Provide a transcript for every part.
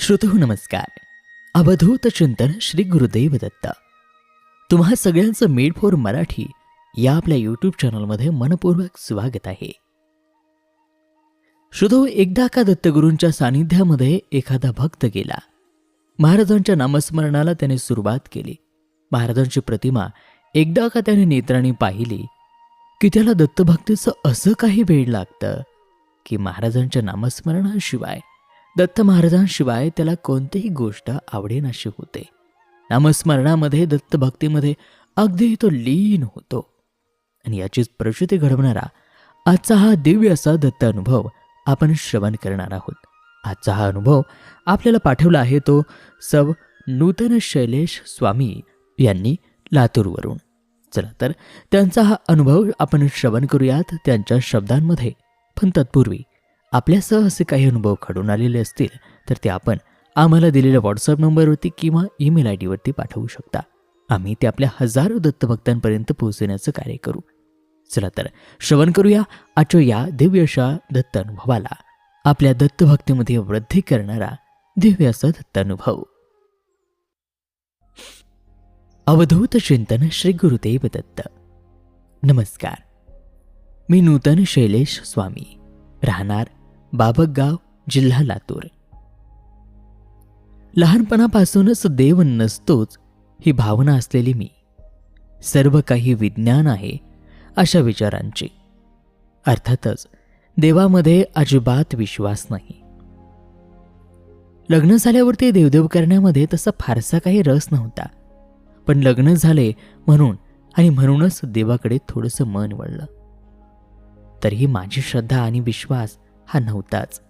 श्रोतहू नमस्कार. अवधूत चिंतन श्री गुरुदेव दत्त. तुम्हा सगळ्यांचं मेड फॉर मराठी या आपल्या यूट्यूब चॅनलमध्ये मनपूर्वक स्वागत आहे. श्रोतो एकदा का दत्तगुरूंच्या सानिध्यामध्ये एखादा भक्त गेला? महाराजांच्या नामस्मरणाला त्याने सुरुवात केली. महाराजांची प्रतिमा एकदा का त्याने नेत्रांनी पाहिली? की त्याला दत्तभक्तीचं असं काही वेळ लागतं? की महाराजांच्या नामस्मरणाशिवाय? दत्त महाराजांशिवाय त्याला कोणतीही गोष्ट आवडेनाशी होते. नामस्मरणामध्ये दत्तभक्तीमध्ये अगदी तो लीन होतो. आणि याचीच प्रचिती घडवणारा आजचा हा दिव्य असा दत्त अनुभव आपण श्रवण करणार आहोत. आजचा हा अनुभव आपल्याला पाठवला आहे तो सव. नूतन शैलेश स्वामी यांनी लातूरवरून. चला तर त्यांचा हा अनुभव आपण श्रवण करूयात त्यांच्या शब्दांमध्ये पण तत्पूर्वी. आपल्यासह असे काही अनुभव घडून आलेले असतील तर ते आपण आम्हाला दिलेल्या व्हॉट्सअप नंबरवरती किंवा ईमेल आय डीवरती पाठवू शकता. आम्ही ते आपल्या हजारो दत्तभक्तांपर्यंत पोहोचण्याचं कार्य करू. चला तर श्रवण करूया आजच्या या दिव्य अशा दत्त अनुभवाला आपल्या दत्तभक्तीमध्ये वृद्धी करणारा दिव्य असा दत्तानुभव. अवधूत चिंतन श्री गुरुदेव दत्त. नमस्कार. मी नूतन शैलेश स्वामी. राहणार बाबकगाव जिल्हा लातूर. लहानपणापासूनच देव नसतोच ही भावना असलेली मी. सर्व काही विज्ञान आहे अशा विचारांची. अर्थातच देवामध्ये अजिबात विश्वास नाही. लग्न झाल्यावरती देवदेव करण्यामध्ये तसा फारसा काही रस नव्हता. पण लग्न झाले म्हणून आणि म्हणूनच देवाकडे थोडंसं मन वळलं. तरीही माझी श्रद्धा आणि विश्वास हा नव्हताच.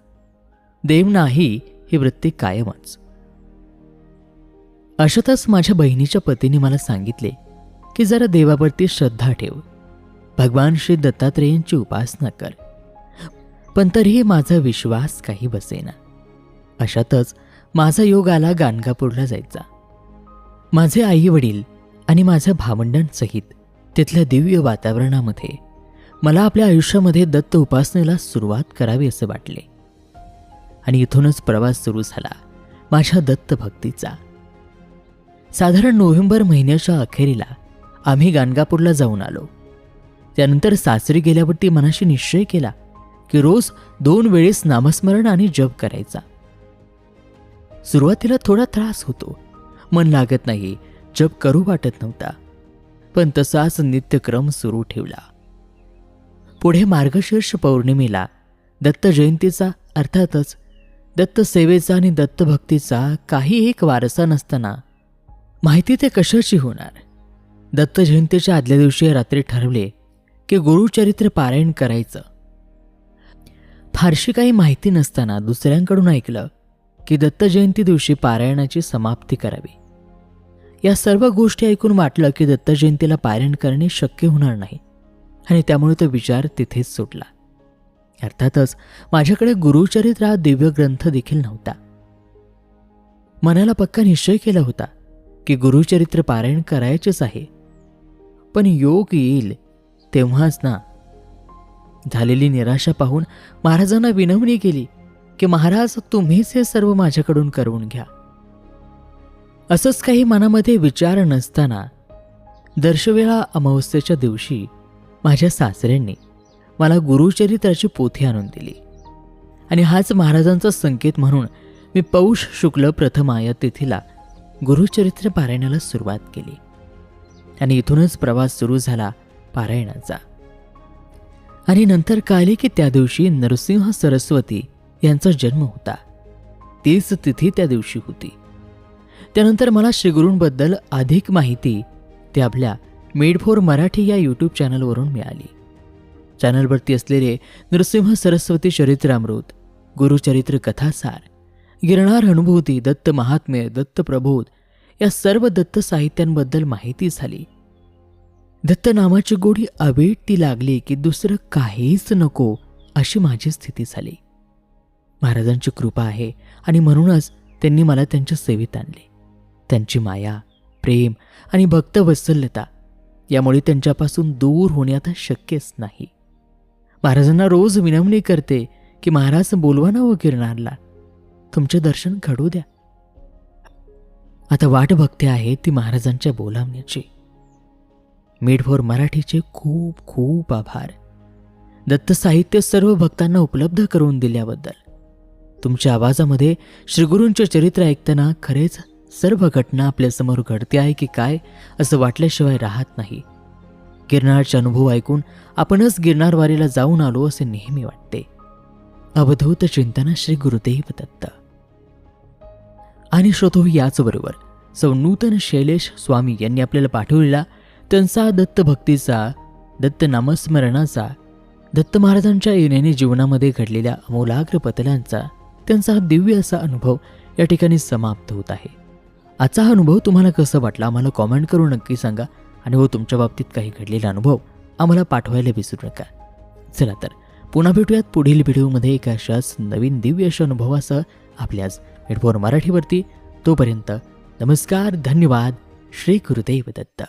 देव नाही ही वृत्ती कायमच. अशातच माझ्या बहिणीच्या पतीने मला सांगितले की जरा देवावरती श्रद्धा ठेव. भगवान श्री दत्तात्रेयांची उपासना कर. पण तरीही माझा विश्वास काही बसेना. अशातच माझा योग आला गाणगापूरला जायचा. माझे आई वडील आणि माझ्या भावंडांसहित तिथल्या दिव्य वातावरणामध्ये मला आपल्या आयुष्यामध्ये दत्त उपासनेला सुरुवात करावी असे वाटले. आणि इथूनच प्रवास सुरू झाला माझ्या दत्त भक्तीचा. साधारण नोव्हेंबर महिन्याच्या अखेरीला आम्ही गाणगापूरला जाऊन आलो. त्यानंतर सासरी गेल्यावरती मनाशी निश्चय केला की रोज दोन वेळेस नामस्मरण आणि जप करायचा. सुरुवातीला थोडा त्रास होतो. मन लागत नाही जप करू वाटत नव्हता. पण तसाच नित्यक्रम सुरू ठेवला. पुढे मार्गशीर्ष पौर्णिमेला दत्त जयंतीचा अर्थातच दत्त सेवेचा आणि दत्तभक्तीचा काही एक वारसा नसताना माहिती ते कशाची होणार? दत्त जयंतीच्या आदल्या दिवशी रात्री ठरवले की गुरुचरित्र पारायण करायचं. फारशी काही माहिती नसताना दुसऱ्यांकडून ऐकलं की दत्त जयंती दिवशी पारायणाची समाप्ती करावी. या सर्व गोष्टी ऐकून वाटलं की दत्त जयंतीला पारायण करणे शक्य होणार नाही. आणि त्यामुळे तो विचार तिथेच सुटला अर्थातच माझ्याकडे गुरुचरित्र हा दिव्य ग्रंथ देखील नव्हता. मनाला पक्का निश्चय केला होता की गुरुचरित्र पारायण करायचेच आहे. पण योग येईल तेव्हाच ना. झालेली निराशा पाहून महाराजांना विनवणी केली की महाराज तुम्हीच हे सर्व माझ्याकडून करून घ्या. असंच काही मनामध्ये विचार नसताना दर्शवेळा अमावस्येच्या दिवशी माझ्या सासऱ्यांनी मला गुरुचरित्राची पोथी आणून दिली. आणि हाच महाराजांचा संकेत म्हणून मी पौष शुक्ल प्रथमाय तिथीला गुरुचरित्र पारायणाला सुरुवात केली. आणि इथूनच प्रवास सुरू झाला पारायणाचा. आणि नंतर कळले की त्या दिवशी नरसिंह सरस्वती यांचा जन्म होता. तीच तिथी त्या दिवशी होती. त्यानंतर मला श्रीगुरूंबद्दल अधिक माहिती ते आपल्या मेड फॉर मराठी या यूट्यूब चॅनलवरून मिळाली. चॅनलवरती असलेले नृसिंह सरस्वती चरित्रामृत गुरुचरित्र कथासार गिरणार अनुभूती दत्त महात्म्य दत्त प्रबोध या सर्व दत्त साहित्यांबद्दल माहिती झाली. दत्त नामाची गोडी ती लागली की दुसरं काहीच नको अशी माझी स्थिती झाली. महाराजांची कृपा आहे आणि म्हणूनच त्यांनी मला त्यांच्या सेवेत आणले. त्यांची माया प्रेम आणि भक्तवत्सल्यता यामुळे त्यांच्यापासून दूर होणे आता शक्यच नाही. महाराजांना रोज विनवणी करते की महाराज बोलवा ना व गिरणारला तुमचे दर्शन घडू द्या. आता वाट बघते आहे ती महाराजांच्या बोलावण्याची. मीड मराठीचे खूप खूप आभार. दत्त साहित्य सर्व भक्तांना उपलब्ध करून दिल्याबद्दल. तुमच्या आवाजामध्ये श्रीगुरूंचे चरित्र ऐकताना खरेच सर्व घटना आपल्यासमोर घडते आहे की काय असं वाटल्याशिवाय राहत नाही. गिरनारचे अनुभव ऐकून आपणच गिरनार वारीला जाऊन आलो असे नेहमी वाटते. अवधूत चिंतना श्री गुरुदेव दत्त. आणि श्रोतो याचबरोबर सौ नूतन शैलेश स्वामी यांनी आपल्याला पाठवलेला त्यांचा दत्त भक्तीचा दत्त नामस्मरणाचा दत्त महाराजांच्या येण्याने जीवनामध्ये घडलेल्या अमोलाग्र बदलांचा त्यांचा हा दिव्य असा अनुभव या ठिकाणी समाप्त होत आहे. आजचा हा अनुभव तुम्हाला कसा वाटला आम्हाला कॉमेंट करून नक्की सांगा. आणि हो तुमच्या बाबतीत काही घडलेला अनुभव आम्हाला पाठवायला विसरू नका. चला तर पुन्हा भेटूयात पुढील व्हिडिओमध्ये एका अशाच नवीन दिव्य अशा अनुभवासह आपल्याच हेडफोन मराठीवरती. तोपर्यंत नमस्कार धन्यवाद. श्री गुरुदेव दत्त.